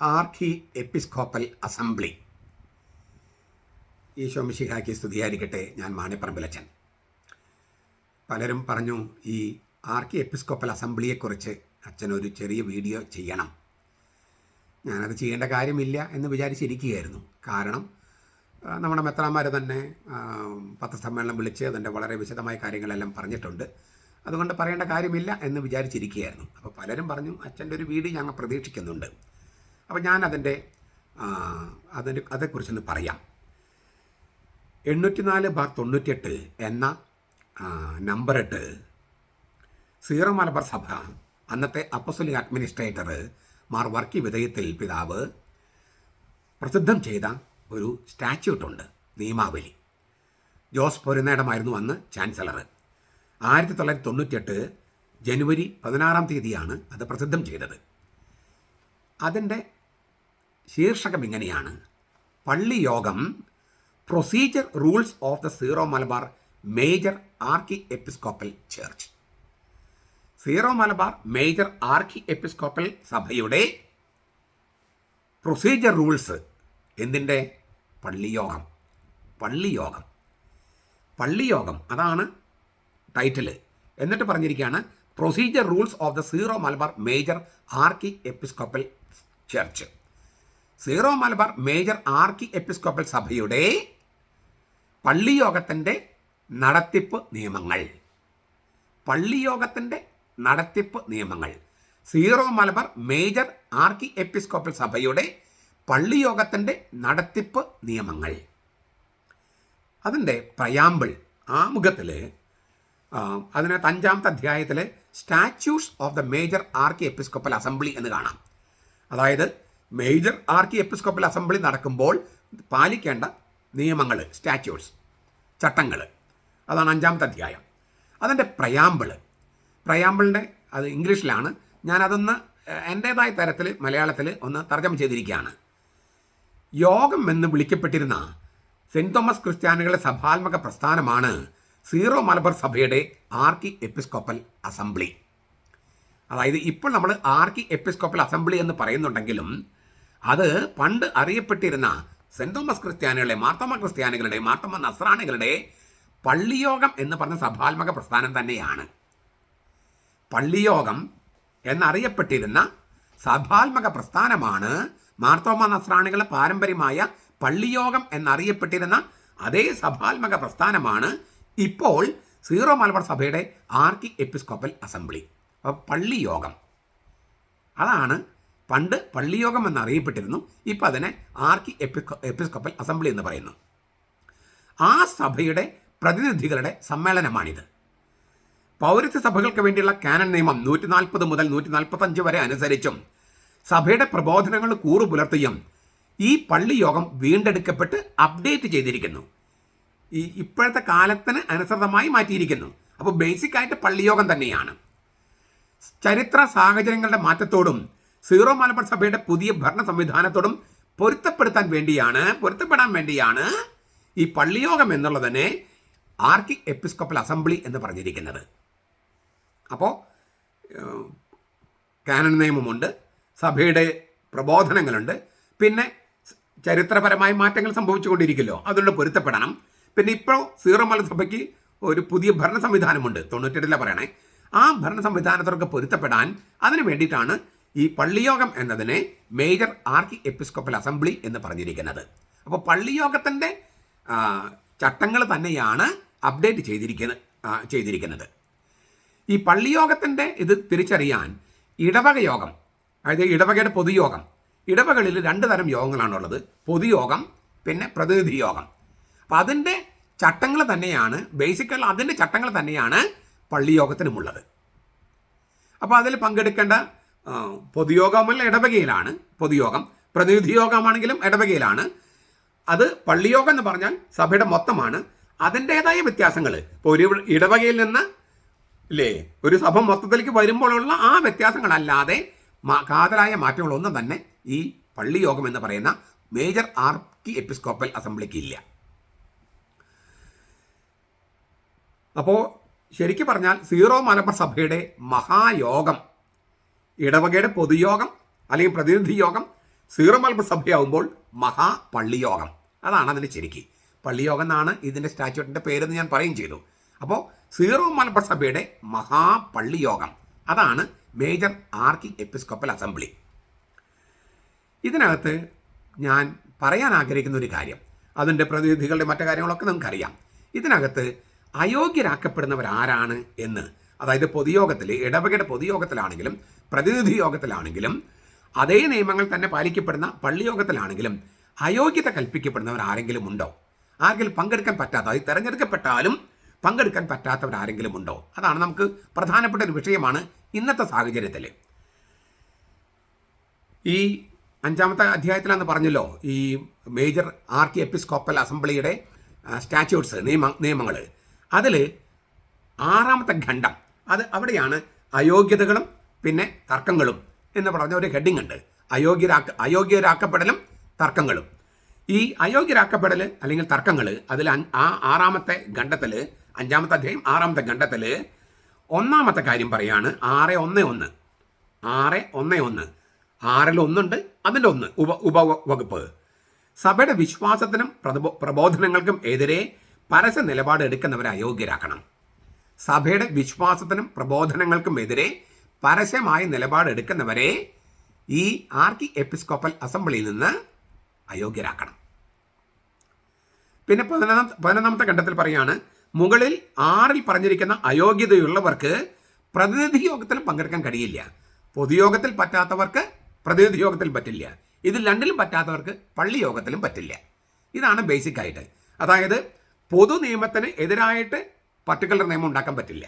Archiepiscopal assembly. Isho മിശിഹാക്കി സ്തുതിയായിരിക്കട്ടെ. ഞാൻ മാണിപ്പറമ്പിലച്ചൻ. പലരും പറഞ്ഞു ഈ ആർക്കി എപ്പിസ്കോപ്പൽ അസംബ്ലിയെക്കുറിച്ച് അച്ഛനൊരു ചെറിയ വീഡിയോ ചെയ്യണം. ഞാനത് ചെയ്യേണ്ട കാര്യമില്ല എന്ന് വിചാരിച്ചിരിക്കുകയായിരുന്നു. കാരണം നമ്മുടെ മെത്രാന്മാർ തന്നെ പത്രസമ്മേളനം വിളിച്ച് അതിന്റെ വളരെ വിശദമായ കാര്യങ്ങളെല്ലാം പറഞ്ഞിട്ടുണ്ട്. അതുകൊണ്ട് പറയേണ്ട കാര്യമില്ല എന്ന് വിചാരിച്ചിരിക്കുകയായിരുന്നു. അപ്പോൾ പലരും പറഞ്ഞു അച്ഛന്റെ ഒരു വീഡിയോ ഞങ്ങൾ പ്രതീക്ഷിക്കുന്നുണ്ട്. അപ്പോൾ ഞാൻ അതിന്റെ അതിന് അതേക്കുറിച്ചൊന്ന് പറയാം. എണ്ണൂറ്റിനാല് ബാർ തൊണ്ണൂറ്റിയെട്ട് എന്ന നമ്പറിട്ട് സീറോ മലബാർ സഭ അന്നത്തെ അപ്പസോലിക് അഡ്മിനിസ്ട്രേറ്റർ മാർ വർക്കി വിധേയത്തിൽ പിതാവ് പ്രസിദ്ധം ചെയ്ത ഒരു സ്റ്റാറ്റ്യൂട്ടുണ്ട് നിയമാവലി. ജോസ് പൊരുന്നേടമായിരുന്നു അന്ന് ചാൻസലർ. ആയിരത്തി തൊള്ളായിരത്തി തൊണ്ണൂറ്റിയെട്ട് ജനുവരി പതിനാറാം തീയതിയാണ് അത് പ്രസിദ്ധം ചെയ്തത്. അതിന്റെ ശീർഷകം ഇങ്ങനെയാണ് പള്ളി യോഗം procedure rules of the Syro Malabar major archiepiscopal church Syro Malabar major archiepiscopal സഭയുടെ പ്രൊസീജിയർ റൂൾസ് എന്തിന്റെ? പള്ളിയോഗം. പള്ളിയോഗം. പള്ളിയോഗം അതാണ് ടൈറ്റിൽ എന്നിട്ട് പറഞ്ഞിരിക്കുകയാണ് procedure rules of the Syro Malabar major archiepiscopal church Syro Malabar major archiepiscopal സഭയുടെ പള്ളിയോഗത്തിന്റെ നടത്തിപ്പ് നിയമങ്ങൾ. പള്ളിയോഗത്തിന്റെ നടത്തിപ്പ് നിയമങ്ങൾ. Zero Malabar major archiepiscopal സഭയുടെ പള്ളിയോഗത്തിന്റെ നടത്തിപ്പ് നിയമങ്ങൾ. അതിന്റെ പ്രയാമ്പിൾ ആമുഖത്തിൽ അതിനകത്ത് അഞ്ചാമത്തെ അധ്യായത്തിൽ statutes of the major archiepiscopal assembly എന്ന് കാണാം. അതായത് മേജർ ആർക്കി എപ്പിസ്കോപ്പൽ അസംബ്ലി നടക്കുമ്പോൾ പാലിക്കേണ്ട നിയമങ്ങൾ സ്റ്റാറ്റ്യൂട്ട്സ് ചട്ടങ്ങൾ. അതാണ് അഞ്ചാമത്തെ അധ്യായം. അതിന്റെ പ്രയാമ്പിൾ പ്രയാമ്പിളിന്റെ അത് ഇംഗ്ലീഷിലാണ്. ഞാനതൊന്ന് എന്റേതായ തരത്തിൽ മലയാളത്തിൽ ഒന്ന് തർജമ ചെയ്തിരിക്കുകയാണ്. യോഗം എന്ന് വിളിക്കപ്പെട്ടിരുന്ന സെന്റ് തോമസ് ക്രിസ്ത്യാനികളുടെ സഭാത്മക പ്രസ്ഥാനമാണ് സീറോ മലബാർ സഭയുടെ ആർക്കി എപ്പിസ്കോപ്പൽ അസംബ്ലി. അതായത് ഇപ്പോൾ നമ്മൾ ആർക്കി എപ്പിസ്കോപ്പൽ അസംബ്ലി എന്ന് പറയുന്നുണ്ടെങ്കിലും അത് പണ്ട് അറിയപ്പെട്ടിരുന്ന സെന്റ് തോമസ് ക്രിസ്ത്യാനികളുടെ മാർത്തോമ ക്രിസ്ത്യാനികളുടെ മാർത്തോമ നസ്രാണികളുടെ പള്ളിയോഗം എന്ന് പറഞ്ഞ സഭാത്മക പ്രസ്ഥാനം തന്നെയാണ്. പള്ളിയോഗം എന്നറിയപ്പെട്ടിരുന്ന സഭാത്മക പ്രസ്ഥാനമാണ് മാർത്തോമ നസ്രാണികളുടെ പാരമ്പര്യമായ പള്ളിയോഗം എന്നറിയപ്പെട്ടിരുന്ന അതേ സഭാത്മക പ്രസ്ഥാനമാണ് ഇപ്പോൾ സീറോ മലബാർ സഭയുടെ ആർക്കി എപ്പിസ്കോപ്പൽ അസംബ്ലി. പള്ളിയോഗം. അതാണ് പണ്ട് പള്ളിയോഗം എന്നറിയപ്പെട്ടിരുന്നു. ഇപ്പം അതിനെ ആർക്കി എപ്പിസ്കോ എപ്പിസ്കോപ്പൽ അസംബ്ലി എന്ന് പറയുന്നു. ആ സഭയുടെ പ്രതിനിധികളുടെ സമ്മേളനമാണിത്. പൗരത്വ സഭകൾക്ക് വേണ്ടിയുള്ള കാനൻ നിയമം നൂറ്റി നാൽപ്പത് മുതൽ നൂറ്റി നാൽപ്പത്തഞ്ച് വരെ അനുസരിച്ചും സഭയുടെ പ്രബോധനങ്ങൾ കൂറു പുലർത്തിയും ഈ പള്ളിയോഗം വീണ്ടെടുക്കപ്പെട്ട് അപ്ഡേറ്റ് ചെയ്തിരിക്കുന്നു. ഈ ഇപ്പോഴത്തെ കാലത്തിന് അനുസൃതമായി മാറ്റിയിരിക്കുന്നു. അപ്പോൾ ബേസിക് ആയിട്ട് പള്ളിയോഗം തന്നെയാണ്. ചരിത്ര സാഹചര്യങ്ങളുടെ മാറ്റത്തോടും സീറോ മലബാർ സഭയുടെ പുതിയ ഭരണ സംവിധാനത്തോടും പൊരുത്തപ്പെടുത്താൻ വേണ്ടിയാണ് പൊരുത്തപ്പെടാൻ വേണ്ടിയാണ് ഈ പള്ളിയോഗം എന്നുള്ളതിനെ ആർക്കി എപ്പിസ്കോപ്പൽ അസംബ്ലി എന്ന് പറഞ്ഞിരിക്കുന്നത്. അപ്പോൾ കാനൻ നിയമമുണ്ട് സഭയുടെ പ്രബോധനങ്ങളുണ്ട് പിന്നെ ചരിത്രപരമായ മാറ്റങ്ങൾ സംഭവിച്ചുകൊണ്ടിരിക്കുമല്ലോ അതുകൊണ്ട് പൊരുത്തപ്പെടണം. പിന്നെ ഇപ്പോൾ സീറോ മലസഭയ്ക്ക് ഒരു പുതിയ ഭരണ സംവിധാനമുണ്ട് തൊണ്ണൂറ്റെട്ടിലെ പറയണേ. ആ ഭരണ സംവിധാനത്തോടൊക്കെ പൊരുത്തപ്പെടാൻ അതിന് വേണ്ടിയിട്ടാണ് ഈ പള്ളിയോഗം എന്നതിനെ മേജർ ആർക്കി എപ്പിസ്കോപ്പൽ അസംബ്ലി എന്ന് പറഞ്ഞിരിക്കുന്നത്. അപ്പോൾ പള്ളിയോഗത്തിന്റെ ചട്ടങ്ങൾ തന്നെയാണ് അപ്ഡേറ്റ് ചെയ്തിരിക്കുന്നത് ചെയ്തിരിക്കുന്നത്. ഈ പള്ളിയോഗത്തിന്റെ ഇത് തിരിച്ചറിയാൻ ഇടവക യോഗം അതായത് ഇടവകയുടെ പൊതുയോഗം ഇടവകളിൽ രണ്ട് തരം യോഗങ്ങളാണുള്ളത്. പൊതുയോഗം പിന്നെ പ്രതിനിധി യോഗം അപ്പം അതിന്റെ ചട്ടങ്ങൾ തന്നെയാണ് ബേസിക്കൽ അതിന്റെ ചട്ടങ്ങൾ തന്നെയാണ് പള്ളിയോഗത്തിനുമുള്ളത്. അപ്പോൾ അതിൽ പങ്കെടുക്കേണ്ട ആ, പൊതുയോഗമല്ല ഇടവകയിലാണ് പൊതുയോഗം. പ്രതിനിധി യോഗമാണെങ്കിലും ഇടവകയിലാണ്. അത് പള്ളിയോഗം എന്ന് പറഞ്ഞാൽ സഭയുടെ മൊത്തമാണ്. അതിന്റേതായ വ്യത്യാസങ്ങൾ ഇപ്പോൾ ഒരു ഇടവകയിൽ നിന്ന് ഇല്ലേ ഒരു സഭ മൊത്തത്തിലേക്ക് വരുമ്പോഴുള്ള ആ വ്യത്യാസങ്ങളല്ലാതെ കാതലായ മാറ്റങ്ങളൊന്നും തന്നെ ഈ പള്ളിയോഗം എന്ന് പറയുന്ന മേജർ ആർക്കി എപ്പിസ്കോപ്പൽ അസംബ്ലിക്ക് ഇല്ല. അപ്പോൾ ശരിക്കും പറഞ്ഞാൽ സീറോ മലബാർ സഭയുടെ മഹായോഗം ഇടവകയുടെ പൊതുയോഗം അല്ലെങ്കിൽ പ്രതിനിധി യോഗം സീറോ മലബാർ സഭയാവുമ്പോൾ മഹാപള്ളിയോഗം അതാണ് അതിന്റെ ശരിക്ക് പള്ളിയോഗം എന്നാണ് ഇതിന്റെ സ്റ്റാച്യൂട്ടിന്റെ പേരെന്ന് ഞാൻ പറയും ചെയ്തു. അപ്പോൾ സീറോ മലബാർ സഭയുടെ മഹാപള്ളിയോഗം അതാണ് മേജർ ആർക്കി എപ്പിസ്കോപ്പൽ അസംബ്ലി. ഇതിനകത്ത് ഞാൻ പറയാൻ ആഗ്രഹിക്കുന്ന ഒരു കാര്യം. അതിന്റെ പ്രതിനിധികളുടെ മറ്റു കാര്യങ്ങളൊക്കെ നമുക്കറിയാം. ഇതിനകത്ത് അയോഗ്യരാക്കപ്പെടുന്നവരാരാണ് എന്ന്. അതായത് പൊതുയോഗത്തിൽ ഇടവകയുടെ പൊതുയോഗത്തിലാണെങ്കിലും പ്രതിനിധി യോഗത്തിലാണെങ്കിലും അതേ നിയമങ്ങൾ തന്നെ പാലിക്കപ്പെടുന്ന പള്ളിയോഗത്തിലാണെങ്കിലും അയോഗ്യത കൽപ്പിക്കപ്പെടുന്നവർ ആരെങ്കിലും ഉണ്ടോ? ആരെങ്കിലും പങ്കെടുക്കാൻ പറ്റാത്ത അത് തിരഞ്ഞെടുക്കപ്പെട്ടാലും പങ്കെടുക്കാൻ പറ്റാത്തവർ ആരെങ്കിലും ഉണ്ടോ? അതാണ് നമുക്ക് പ്രധാനപ്പെട്ട ഒരു വിഷയമാണ് ഇന്നത്തെ സാഹചര്യത്തിൽ ഈ അഞ്ചാമത്തെ അധ്യായത്തിലാണ് പറഞ്ഞല്ലോ ഈ മേജർ ആർക്കി എപ്പിസ്കോപ്പൽ അസംബ്ലിയുടെ സ്റ്റാറ്റ്യൂട്ട്സ് നിയമ നിയമങ്ങൾ അതിൽ ആറാമത്തെ ഖണ്ഡം അത് അവിടെയാണ് അയോഗ്യതകളും പിന്നെ തർക്കങ്ങളും എന്ന് പറഞ്ഞ ഒരു ഹെഡിങ് ഉണ്ട്. അയോഗ്യരാക്ക അയോഗ്യരാക്കപ്പെടലും തർക്കങ്ങളും. ഈ അയോഗ്യരാക്കപ്പെടൽ അല്ലെങ്കിൽ തർക്കങ്ങൾ അതിൽ ആ ആറാമത്തെ ഖണ്ഡത്തിൽ അഞ്ചാമത്തെ അധ്യായം ആറാമത്തെ ഖണ്ഡത്തിൽ ഒന്നാമത്തെ കാര്യം പറയാണ്. ആറ് ഒന്ന് ഒന്ന്. ആറ് ഒന്ന് ഒന്ന്. ആറിൽ ഒന്നുണ്ട് അതിന്റെ ഒന്ന് ഉപ ഉപവകുപ്പ്. സഭയുടെ വിശ്വാസത്തിനും പ്രബോ- പ്രബോധനങ്ങൾക്കും എതിരെ പരസ്യ നിലപാട് എടുക്കുന്നവരെ അയോഗ്യരാക്കണം. സഭയുടെ വിശ്വാസത്തിനും പ്രബോധനങ്ങൾക്കും എതിരെ പരസ്യമായ നിലപാട് എടുക്കുന്നവരെ ഈ ആർക്കി എപ്പിസ്കോപ്പൽ അസംബ്ലിയിൽ നിന്ന് അയോഗ്യരാക്കണം. പിന്നെ പതിനൊന്നാം പതിനൊന്നാമത്തെ ഘട്ടത്തിൽ പറയാണ് മുകളിൽ ആറിൽ പറഞ്ഞിരിക്കുന്ന അയോഗ്യതയുള്ളവർക്ക് പ്രതിനിധി യോഗത്തിൽ പങ്കെടുക്കാൻ കഴിയില്ല. പൊതുയോഗത്തിൽ പറ്റാത്തവർക്ക് പ്രതിനിധി യോഗത്തിൽ പറ്റില്ല. ഇത് രണ്ടിലും പറ്റാത്തവർക്ക് പള്ളി യോഗത്തിലും പറ്റില്ല. ഇതാണ് ബേസിക് ആയിട്ട് അതായത് പൊതു നിയമത്തിന് എതിരായിട്ട് പർട്ടിക്കുലർ നിയമം ഉണ്ടാക്കാൻ പറ്റില്ല.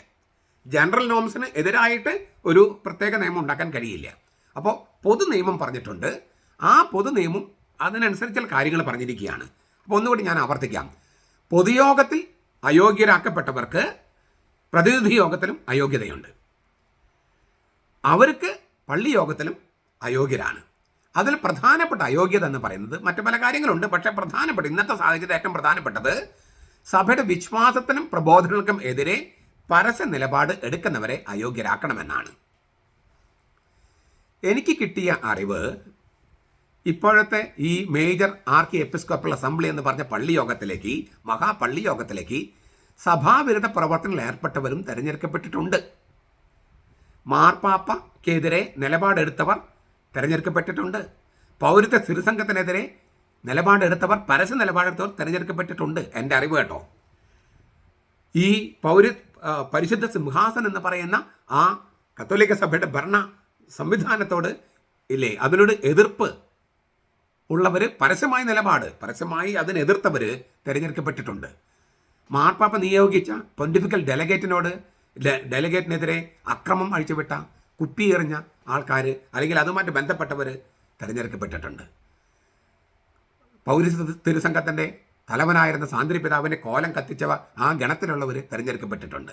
ജനറൽ നോംസിന് എതിരായിട്ട് ഒരു പ്രത്യേക നിയമം ഉണ്ടാക്കാൻ കഴിയില്ല. അപ്പോൾ പൊതു നിയമം പറഞ്ഞിട്ടുണ്ട്. ആ പൊതു നിയമം അതിനനുസരിച്ചുള്ള കാര്യങ്ങൾ പറഞ്ഞിരിക്കുകയാണ്. അപ്പോൾ ഒന്നുകൂടി ഞാൻ ആവർത്തിക്കാം. പൊതുയോഗത്തിൽ അയോഗ്യരാക്കപ്പെട്ടവർക്ക് പ്രതിനിധി യോഗത്തിലും അയോഗ്യതയുണ്ട്. അവർക്ക് പള്ളി യോഗത്തിലും അയോഗ്യരാണ്. അതിൽ പ്രധാനപ്പെട്ട അയോഗ്യത എന്ന് പറയുന്നത് മറ്റു പല കാര്യങ്ങളുണ്ട്. പക്ഷേ പ്രധാനപ്പെട്ട ഇന്നത്തെ സാഹചര്യത്തിൽ ഏറ്റവും പ്രധാനപ്പെട്ടത് സഭയുടെ വിശ്വാസത്തിനും പ്രബോധനങ്ങൾക്കും എതിരെ പരസ്യ നിലപാട് എടുക്കുന്നവരെ അയോഗ്യരാക്കണമെന്നാണ്. എനിക്ക് കിട്ടിയ അറിവ് ഇപ്പോഴത്തെ ഈ മേജർ ആർക്കി എപ്പിസ്കോപ്പൽ അസംബ്ലി എന്ന് പറഞ്ഞ പള്ളി യോഗത്തിലേക്ക് മഹാപള്ളി യോഗത്തിലേക്ക് സഭാവിരുദ്ധ പ്രവർത്തനങ്ങളിൽ ഏർപ്പെട്ടവരും തിരഞ്ഞെടുക്കപ്പെട്ടിട്ടുണ്ട്. മാർപ്പാപ്പയ്ക്കെതിരെ നിലപാടെടുത്തവർ തിരഞ്ഞെടുക്കപ്പെട്ടിട്ടുണ്ട്. പൗരത്വ സ്ഥിരസംഘത്തിനെതിരെ നിലപാടെടുത്തവർ പരസ്യ നിലപാടെടുത്തവർ തിരഞ്ഞെടുക്കപ്പെട്ടിട്ടുണ്ട്. എന്റെ അറിവ് കേട്ടോ. ഈ പൗര പരിശുദ്ധ സിംഹാസനം എന്ന് പറയുന്ന ആ കത്തോലിക്ക സഭയുടെ ഭരണ സംവിധാനത്തോട് ഇല്ലേ അതിനോട് എതിർപ്പ് ഉള്ളവർ പരസ്യമായ നിലപാട് പരസ്യമായി അതിനെതിർത്തവർ തിരഞ്ഞെടുക്കപ്പെട്ടിട്ടുണ്ട്. മാർപ്പാപ്പ നിയോഗിച്ച പൊണ്ടിഫിക്കൽ ഡെലഗേറ്റിനോട് ഡെലഗേറ്റിനെതിരെ അക്രമം അഴിച്ചുവിട്ട കുപ്പി എറിഞ്ഞ ആൾക്കാർ അല്ലെങ്കിൽ അതുമായിട്ട് ബന്ധപ്പെട്ടവർ തിരഞ്ഞെടുക്കപ്പെട്ടിട്ടുണ്ട്. പൗരസ്ത്യ തിരുസംഘത്തിന്റെ തലവനായിരുന്ന സാന്ദ്രി പിതാവിനെ കോലം കത്തിച്ചവ ആ ഗണത്തിലുള്ളവർ തിരഞ്ഞെടുക്കപ്പെട്ടിട്ടുണ്ട്.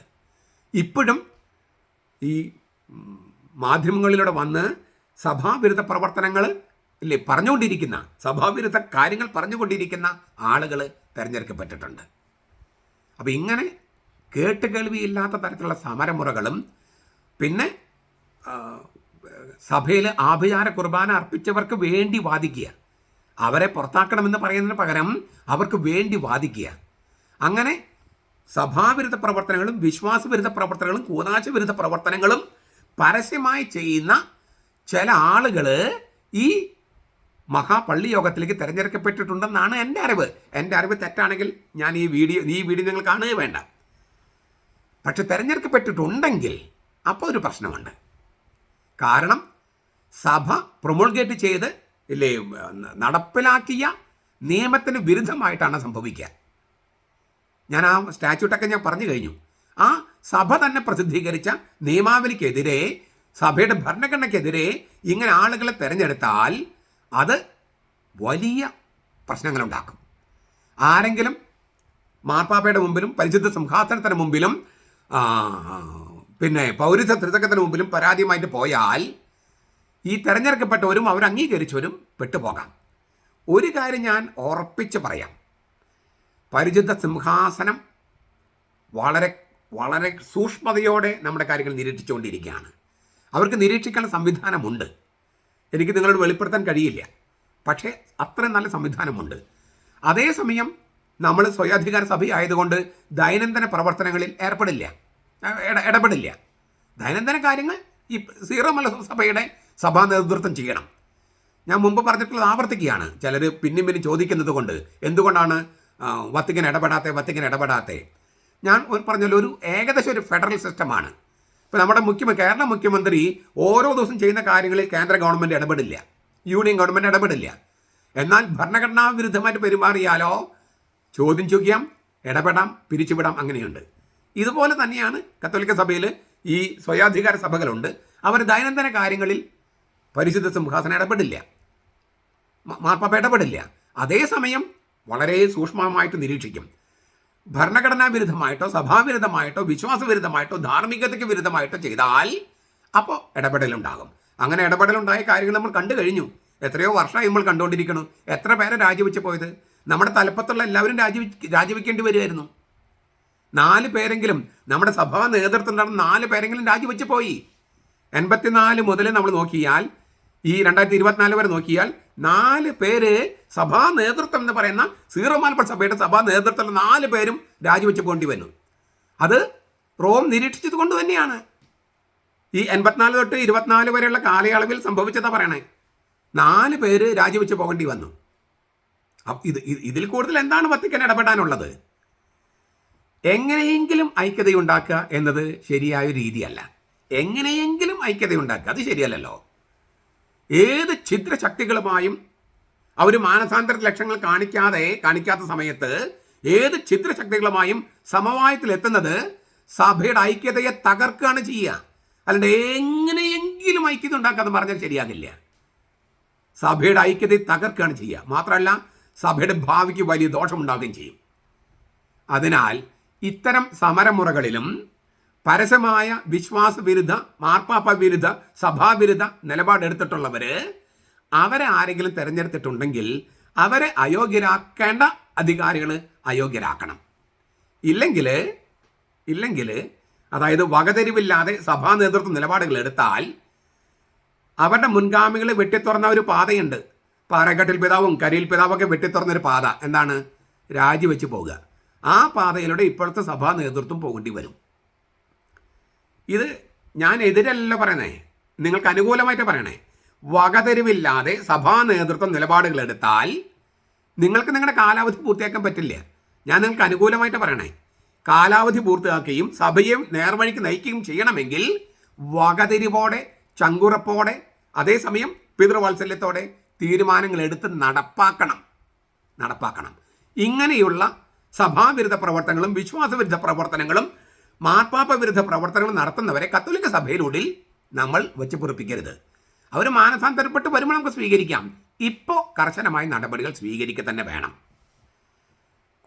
ഇപ്പോഴും ഈ മാധ്യമങ്ങളിലൂടെ വന്ന് സഭാവിരുദ്ധ പ്രവർത്തനങ്ങൾ ഇല്ലേ പറഞ്ഞുകൊണ്ടിരിക്കുന്ന സഭാവിരുദ്ധ കാര്യങ്ങൾ പറഞ്ഞുകൊണ്ടിരിക്കുന്ന ആളുകൾ തിരഞ്ഞെടുക്കപ്പെട്ടിട്ടുണ്ട്. അപ്പോൾ ഇങ്ങനെ കേട്ട് കേൾവിയില്ലാത്ത തരത്തിലുള്ള സമരമുറകളും പിന്നെ സഭയിൽ ആഭിചാര കുർബാന അർപ്പിച്ചവർക്ക് വേണ്ടി വാദിക്കുക. അവരെ പുറത്താക്കണമെന്ന് പറയുന്നതിന് പകരം അവർക്ക് വേണ്ടി വാദിക്കുക. അങ്ങനെ സഭാവിരുദ്ധ പ്രവർത്തനങ്ങളും വിശ്വാസവിരുദ്ധ പ്രവർത്തനങ്ങളും കൂതാശ വിരുദ്ധ പ്രവർത്തനങ്ങളും പരസ്യമായി ചെയ്യുന്ന ചില ആളുകൾ ഈ മഹാപള്ളി യോഗത്തിലേക്ക് തിരഞ്ഞെടുക്കപ്പെട്ടിട്ടുണ്ടെന്നാണ് എന്റെ അറിവ്. എന്റെ അറിവ് തെറ്റാണെങ്കിൽ ഞാൻ ഈ വീഡിയോ ഈ വീഡിയോ നിങ്ങൾ കാണുക വേണ്ട. പക്ഷെ തിരഞ്ഞെടുക്കപ്പെട്ടിട്ടുണ്ടെങ്കിൽ അപ്പോൾ ഒരു പ്രശ്നമുണ്ട്. കാരണം സഭ പ്രൊമോൾഗേറ്റ് ചെയ്ത് ഇല്ലേ നടപ്പിലാക്കിയ നിയമത്തിന് വിരുദ്ധമായിട്ടാണ് സംഭവിക്കുക. ഞാൻ ആ സ്റ്റാറ്റ്യൂട്ടൊക്കെ ഞാൻ പറഞ്ഞു കഴിഞ്ഞു. ആ സഭ തന്നെ പ്രസിദ്ധീകരിച്ച നിയമാവലിക്കെതിരെ സഭയുടെ ഭരണഘടനയ്ക്കെതിരെ ഇങ്ങനെ ആളുകളെ തിരഞ്ഞെടുത്താൽ അത് വലിയ പ്രശ്നങ്ങളുണ്ടാക്കും. ആരെങ്കിലും മാർപ്പാപ്പയുടെ മുമ്പിലും പരിശുദ്ധ സിംഹാസനത്തിന് മുമ്പിലും പിന്നെ പൗരത്വ ത്രിതകത്തിന് മുമ്പിലും പരാതിയുമായിട്ട് പോയാൽ ഈ തെരഞ്ഞെടുക്കപ്പെട്ടവരും അവർ അംഗീകരിച്ചവരും പെട്ടുപോകാം. ഒരു കാര്യം ഞാൻ ഉറപ്പിച്ച് പറയാം. പരിചിത സിംഹാസനം വളരെ വളരെ സൂക്ഷ്മതയോടെ നമ്മുടെ കാര്യങ്ങൾ നിരീക്ഷിച്ചുകൊണ്ടിരിക്കുകയാണ്. അവർക്ക് നിരീക്ഷിക്കാൻ സംവിധാനമുണ്ട്. എനിക്ക് നിങ്ങളോട് വെളിപ്പെടുത്താൻ കഴിയില്ല. പക്ഷേ അത്രയും നല്ല സംവിധാനമുണ്ട്. അതേസമയം നമ്മൾ സ്വയാധികാര സഭയായതുകൊണ്ട് ദൈനംദിന പ്രവർത്തനങ്ങളിൽ ഏർപ്പെടില്ല. ഇട- ഇടപെടില്ല. ദൈനംദിന കാര്യങ്ങൾ ഈ സീറോ മല സഭയുടെ സഭാ നേതൃത്വം ചെയ്യണം. ഞാൻ മുമ്പ് പറഞ്ഞിട്ടുള്ളത് ആവർത്തിക്കുകയാണ്. ചിലർ പിന്നെയും പിന്നെയും ചോദിക്കുന്നത് കൊണ്ട്. എന്തുകൊണ്ടാണ്? വത്തിക്കൻ ഇടപെടാത്തെ വത്തിക്കൻ ഇടപെടാത്തെ. ഞാൻ പറഞ്ഞല്ലോ ഒരു ഏകദേശം ഒരു ഫെഡറൽ സിസ്റ്റമാണ്. ഇപ്പോൾ നമ്മുടെ മുഖ്യമന്ത്രി കേരള മുഖ്യമന്ത്രി ഓരോ ദിവസം ചെയ്യുന്ന കാര്യങ്ങളിൽ കേന്ദ്ര ഗവൺമെന്റ് ഇടപെടില്ല. യൂണിയൻ ഗവൺമെന്റ് ഇടപെടില്ല. എന്നാൽ ഭരണഘടനാ വിരുദ്ധമായിട്ട് പെരുമാറിയാലോ? ചോദ്യം ചോദിക്കാം ഇടപെടാം പിരിച്ചുവിടാം അങ്ങനെയുണ്ട്. ഇതുപോലെ തന്നെയാണ് കത്തോലിക്ക സഭയിൽ ഈ സ്വയാധികാര സഭകളുണ്ട്. അവർ ദൈനംദിന കാര്യങ്ങളിൽ പരിശുദ്ധ സിംഹാസനം ഇടപെടില്ല. മാർപ്പാപ്പ ഇടപെടില്ല അതേസമയം വളരെ സൂക്ഷ്മമായിട്ട് നിരീക്ഷിക്കും. ഭരണഘടനാ വിരുദ്ധമായിട്ടോ സഭാവിരുദ്ധമായിട്ടോ വിശ്വാസവിരുദ്ധമായിട്ടോ ധാർമ്മികതയ്ക്ക് വിരുദ്ധമായിട്ടോ ചെയ്താൽ അപ്പോൾ ഇടപെടലുണ്ടാകും. അങ്ങനെ ഇടപെടലുണ്ടായ കാര്യങ്ങൾ നമ്മൾ കണ്ടു കഴിഞ്ഞു. എത്രയോ വർഷമായി നമ്മൾ കണ്ടുകൊണ്ടിരിക്കണം എത്ര പേരെ രാജിവെച്ച് പോയത്? നമ്മുടെ തലപ്പത്തുള്ള എല്ലാവരും രാജിവെ രാജിവെക്കേണ്ടി വരുമായിരുന്നു നാല് പേരെങ്കിലും നമ്മുടെ സഭാ നേതൃത്വം നടന്ന നാല് പേരെങ്കിലും രാജിവെച്ച് പോയി. എൺപത്തിനാല് മുതൽ നമ്മൾ നോക്കിയാൽ ഈ രണ്ടായിരത്തി ഇരുപത്തിനാല് വരെ നോക്കിയാൽ നാല് പേര് സഭാ നേതൃത്വം എന്ന് പറയുന്ന സീറോ മലബാർ സഭയുടെ സഭാ നേതൃത്വത്തിലുള്ള നാല് പേരും രാജിവെച്ച് പോകേണ്ടി വന്നു. അത് റോം നിരീക്ഷിച്ചത് കൊണ്ട് തന്നെയാണ്. ഈ എൺപത്തിനാല് തൊട്ട് ഇരുപത്തിനാല് വരെയുള്ള കാലയളവിൽ സംഭവിച്ചതാ പറയണേ. നാല് പേര് രാജിവെച്ച് പോകേണ്ടി വന്നു. ഇത് ഇതിൽ കൂടുതൽ എന്താണ് വത്തിക്കാൻ ഇടപെടാനുള്ളത്? എങ്ങനെയെങ്കിലും ഐക്യതയുണ്ടാക്കുക എന്നത് ശരിയായ രീതിയല്ല. എങ്ങനെയെങ്കിലും ഐക്യതയുണ്ടാക്കുക അത് ശരിയല്ലല്ലോ. ഏത് ഛിദ്രശക്തികളുമായും അവർ മാനസാന്തര ലക്ഷങ്ങൾ കാണിക്കാതെ കാണിക്കാത്ത സമയത്ത് ഏത് ഛിദ്രശക്തികളുമായും സമവായത്തിൽ എത്തുന്നത് സഭയുടെ ഐക്യതയെ തകർക്കുകയാണ് ചെയ്യുക. അല്ലാണ്ട് എങ്ങനെയെങ്കിലും ഐക്യത ഉണ്ടാക്കാന്ന് പറഞ്ഞാൽ ശരിയാകില്ല. സഭയുടെ ഐക്യതയെ തകർക്കുകയാണ് ചെയ്യുക. മാത്രമല്ല സഭയുടെ ഭാവിക്ക് വലിയ ദോഷമുണ്ടാകുകയും ചെയ്യും. അതിനാൽ ഇത്തരം സമരമുറകളിലും പരസ്യമായ വിശ്വാസ വിരുദ്ധ മാർപ്പാപ്പ വിരുദ്ധ സഭാവിരുദ്ധ നിലപാടെടുത്തിട്ടുള്ളവര് അവരെ ആരെങ്കിലും തിരഞ്ഞെടുത്തിട്ടുണ്ടെങ്കിൽ അവരെ അയോഗ്യരാക്കേണ്ട അധികാരികൾ അയോഗ്യരാക്കണം. ഇല്ലെങ്കിൽ ഇല്ലെങ്കിൽ അതായത് വകതിരിവില്ലാതെ സഭാ നേതൃത്വ നിലപാടുകൾ എടുത്താൽ അവരുടെ മുൻഗാമികൾ വെട്ടിത്തുറന്ന ഒരു പാതയുണ്ട്. പാറക്കാട്ടിൽ പിതാവും കരിയിൽ പിതാവും ഒക്കെ വെട്ടിത്തുറന്ന ഒരു പാത. എന്താണ്? രാജിവെച്ച് പോവുക. ആ പാതയിലൂടെ ഇപ്പോഴത്തെ സഭാ നേതൃത്വം പോകേണ്ടി വരും. ഇത് ഞാൻ എതിരല്ല പറയണേ. നിങ്ങൾക്ക് അനുകൂലമായിട്ട് പറയണേ. വകതിരിവില്ലാതെ സഭാ നേതൃത്വം നിലപാടുകൾ എടുത്താൽ നിങ്ങൾക്ക് നിങ്ങളുടെ കാലാവധി പൂർത്തിയാക്കാൻ പറ്റില്ല. ഞാൻ നിങ്ങൾക്ക് അനുകൂലമായിട്ട് പറയണേ. കാലാവധി പൂർത്തിയാക്കുകയും സഭയെ നേർവഴിക്ക് നയിക്കുകയും ചെയ്യണമെങ്കിൽ വകതിരിവോടെ ചങ്കുറപ്പോടെ അതേസമയം പിതൃവാത്സല്യത്തോടെ തീരുമാനങ്ങൾ എടുത്ത് നടപ്പാക്കണം. നടപ്പാക്കണം. ഇങ്ങനെയുള്ള സഭാവിരുദ്ധ പ്രവർത്തനങ്ങളും വിശ്വാസവിരുദ്ധ പ്രവർത്തനങ്ങളും മാർപ്പാപ്പ വിരുദ്ധ പ്രവർത്തനങ്ങൾ നടത്തുന്നവരെ കത്തോലിക്ക സഭയിലൂടെ നമ്മൾ വെച്ച് പൊറിപ്പിക്കരുത്. അവർ മാനസാന്തരപ്പെട്ട് വരുമ്പോൾ നമുക്ക് സ്വീകരിക്കാം. ഇപ്പോൾ കർശനമായ നടപടികൾ സ്വീകരിക്കുക തന്നെ വേണം.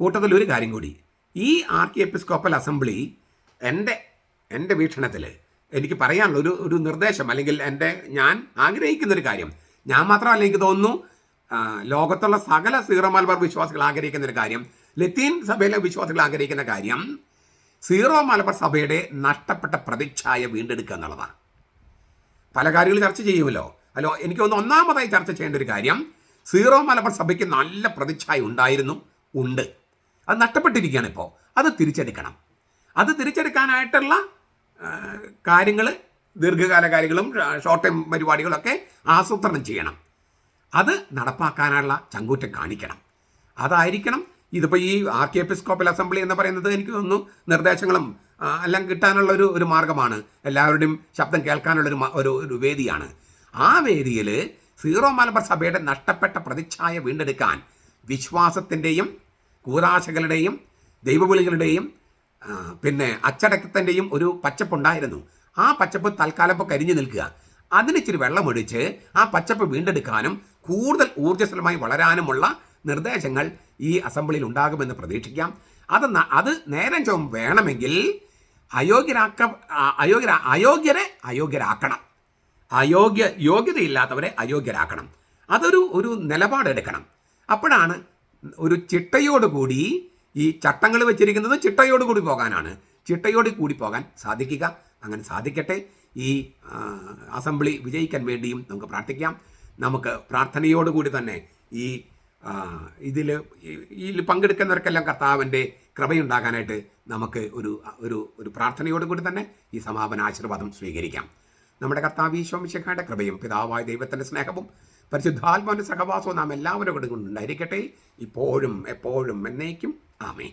കൂട്ടത്തിൽ ഒരു കാര്യം കൂടി. ഈ ആർക്കി എപ്പിസ്കോപ്പൽ അസംബ്ലി എന്റെ എന്റെ വീക്ഷണത്തിൽ എനിക്ക് പറയാനുള്ള ഒരു ഒരു നിർദ്ദേശം അല്ലെങ്കിൽ എന്റെ ഞാൻ ആഗ്രഹിക്കുന്ന ഒരു കാര്യം. ഞാൻ മാത്രമല്ല എനിക്ക് തോന്നുന്നു ലോകത്തുള്ള സകല സീറോ മലബാർ വിശ്വാസികൾ ആഗ്രഹിക്കുന്ന ഒരു കാര്യം ലത്തീൻ സഭയിലെ വിശ്വാസികൾ ആഗ്രഹിക്കുന്ന കാര്യം സീറോ മലബാർ സഭയുടെ നഷ്ടപ്പെട്ട പ്രതിച്ഛായ വീണ്ടെടുക്കുക എന്നുള്ളതാണ്. പല കാര്യങ്ങൾ ചർച്ച ചെയ്യുമല്ലോ. അല്ലോ എനിക്ക് ഒന്ന് ഒന്നാമതായി ചർച്ച ചെയ്യേണ്ട ഒരു കാര്യം സീറോ മലബാർ സഭയ്ക്ക് നല്ല പ്രതിച്ഛായ ഉണ്ടായിരുന്നു ഉണ്ട്. അത് നഷ്ടപ്പെട്ടിരിക്കുകയാണ് ഇപ്പോൾ അത് തിരിച്ചെടുക്കണം. അത് തിരിച്ചെടുക്കാനായിട്ടുള്ള കാര്യങ്ങൾ ദീർഘകാല കാര്യങ്ങളും ഷോർട്ട് ടൈം പരിപാടികളൊക്കെ ആസൂത്രണം ചെയ്യണം. അത് നടപ്പാക്കാനുള്ള ചങ്കൂറ്റം കാണിക്കണം. അതായിരിക്കണം ഇതിപ്പോൾ ഈ ആർക്കി എപ്പിസ്കോപ്പൽ അസംബ്ലി എന്ന് പറയുന്നത് എനിക്ക് തോന്നുന്നു നിർദ്ദേശങ്ങളും എല്ലാം കിട്ടാനുള്ള ഒരു ഒരു മാർഗമാണ്. എല്ലാവരുടെയും ശബ്ദം കേൾക്കാനുള്ള ഒരു ഒരു ഒരു വേദിയാണ്. ആ വേദിയിൽ സീറോ മലബാർ സഭയുടെ നഷ്ടപ്പെട്ട പ്രതിച്ഛായ വീണ്ടെടുക്കാൻ വിശ്വാസത്തിന്റെയും കൂതാശകളുടെയും ദൈവവിളികളുടെയും പിന്നെ അച്ചടക്കത്തിന്റെയും ഒരു പച്ചപ്പുണ്ടായിരുന്നു ആ പച്ചപ്പ് തൽക്കാലം ഇപ്പോൾ കരിഞ്ഞു നിൽക്കുക. അതിനിച്ചിരി വെള്ളമൊഴിച്ച് ആ പച്ചപ്പ് വീണ്ടെടുക്കാനും കൂടുതൽ ഊർജസ്വലമായി വളരാനുമുള്ള നിർദ്ദേശങ്ങൾ ഈ അസംബ്ലിയിൽ ഉണ്ടാകുമെന്ന് പ്രതീക്ഷിക്കാം. അത് അത് നേരം ചൊവ്വം വേണമെങ്കിൽ അയോഗ്യരാക്ക അയോഗ്യ അയോഗ്യര അയോഗ്യരെ അയോഗ്യരാക്കണം. അയോഗ്യ യോഗ്യതയില്ലാത്തവരെ അയോഗ്യരാക്കണം. അതൊരു ഒരു നിലപാടെടുക്കണം. അപ്പോഴാണ് ഒരു ചിട്ടയോടുകൂടി ഈ ചട്ടങ്ങൾ വെച്ചിരിക്കുന്നത് ചിട്ടയോട് കൂടി പോകാനാണ്. ചിട്ടയോട് കൂടി പോകാൻ സാധിക്കുക. അങ്ങനെ സാധിക്കട്ടെ. ഈ അസംബ്ലി വിജയിക്കാൻ വേണ്ടിയും നമുക്ക് പ്രാർത്ഥിക്കാം. നമുക്ക് പ്രാർത്ഥനയോടുകൂടി തന്നെ ഈ ഇതിൽ ഇതിൽ പങ്കെടുക്കുന്നവർക്കെല്ലാം കർത്താവിന്റെ കൃപയുണ്ടാകാനായിട്ട് നമുക്ക് ഒരു ഒരു ഒരു പ്രാർത്ഥനയോടുകൂടി തന്നെ ഈ സമാപന ആശീർവാദം സ്വീകരിക്കാം. നമ്മുടെ കർത്താവ് ഈശോമിശിഖയുടെ കൃപയും പിതാവായ ദൈവത്തിന്റെ സ്നേഹവും പരിശുദ്ധാത്മാവിന്റെ സഹവാസവും നാം എല്ലാവരും കൂടെ കൊണ്ടുണ്ടായിരിക്കട്ടെ ഇപ്പോഴും എപ്പോഴും എന്നേക്കും. ആമേ